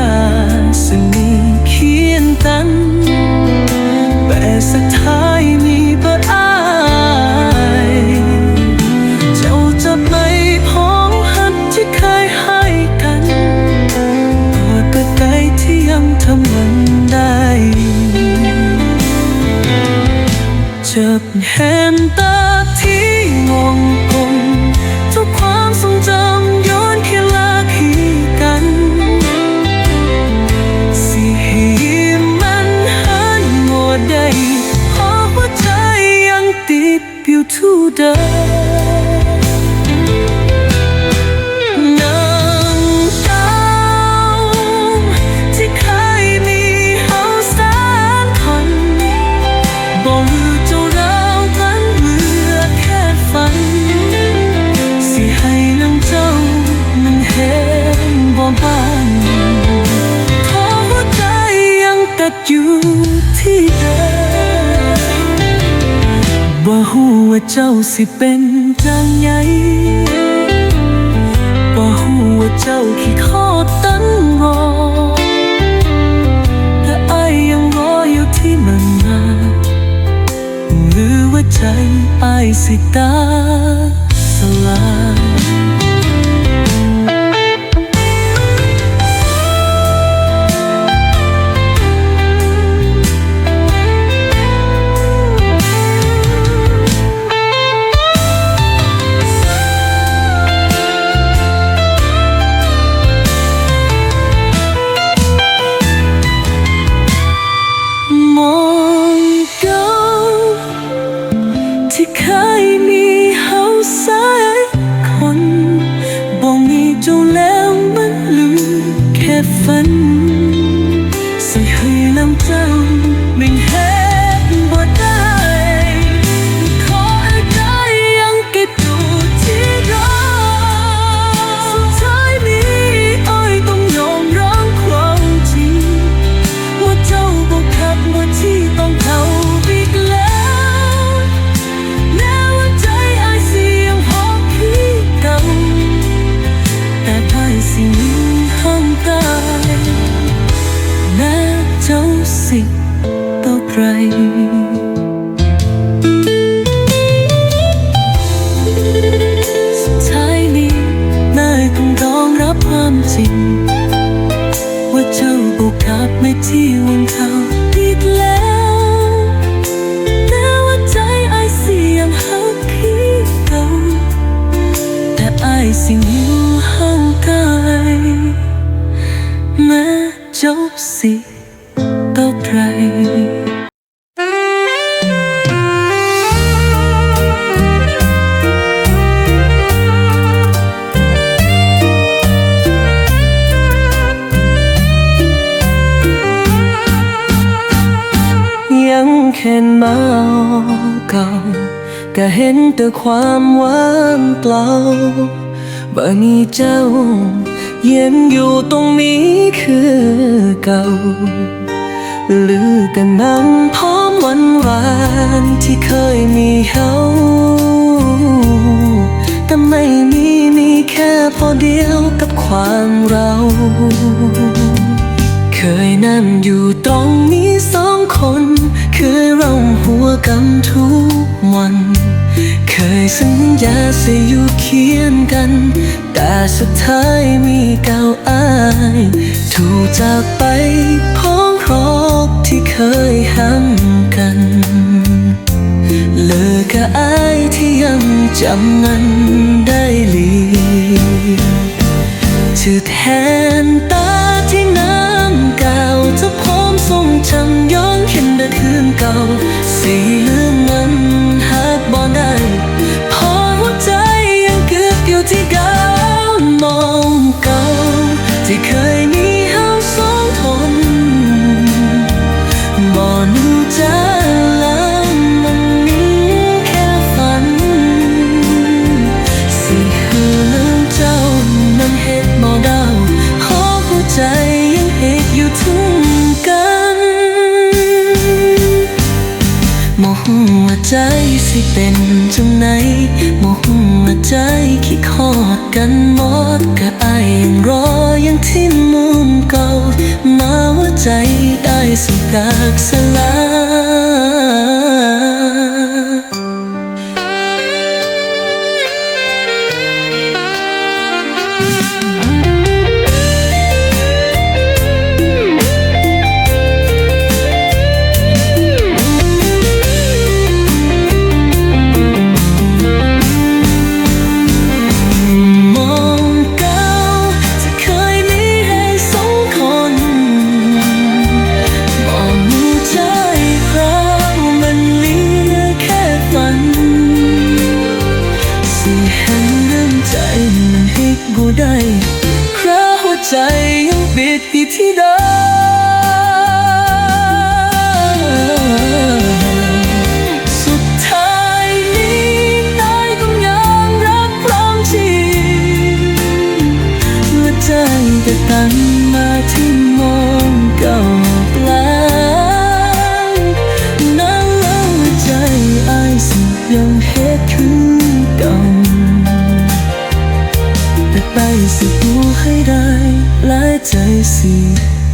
สัญญาสนิทเขียนตันแต่สักท้า สิเป็นจังไงบ่ฮู้ว่าเจ้าขี้ข้อตั้งรอแต่ไอายยังรออยู่ที่มันนาหรือว่าใจไอายสิตาส แความจริง ว่าเจ้าบอกกลับไม่ที่วันเก่าอีกแล้วแม้ว่าใจไอเสียงหักพี่เก่าแต่ไอายสิอยู่ห่างไกลแม้จ้าสิต่อใคร ยังแค่เมาเก่าก็เห็นแต่ความว่างเปล่าบ่มีเจ้ายืนอยู่ตรงนี้คือเก่าลือกันนั้นพร้อมวันวานที่เคยมีเฮาแต่ไม่มีมีแค่พอเดียวกับความเรา เคยนั่งอยู่ตรงนี้สองคน คือเราหัวกันทุกวัน เคยสัญญาจะอยู่เคียงกัน แต่สุดท้ายมีเก้าอาย ถูกจากไปพ้องรอบที่เคยห้ำกันเลิกกับอายที่ยังจำนั้นได้ลีชื่อแทนตาที่น้ำ ทื่นเก่าสีเหลืองนั้นหากบ่ได้พอหัวใจยังเกือบอยู่ที่เก่ามองเก่าที่เคยมีเฮาสองคนบอกนูจ กันหมดก็อายยังรอยังที่มุมเก่า มาว่าใจได้สุกดักสลาย ให้กูได้เพราะหัวใจยังบิดอยู่ที่เดิมสุดท้ายนี้นายต้องยอมรับความจริงหัวใจก็ตั้งมาที่มองเก่าแปลงนั้นแล้วหัวใจอายสิยังเฮ็ด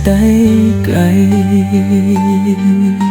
ใจสิได้ไกล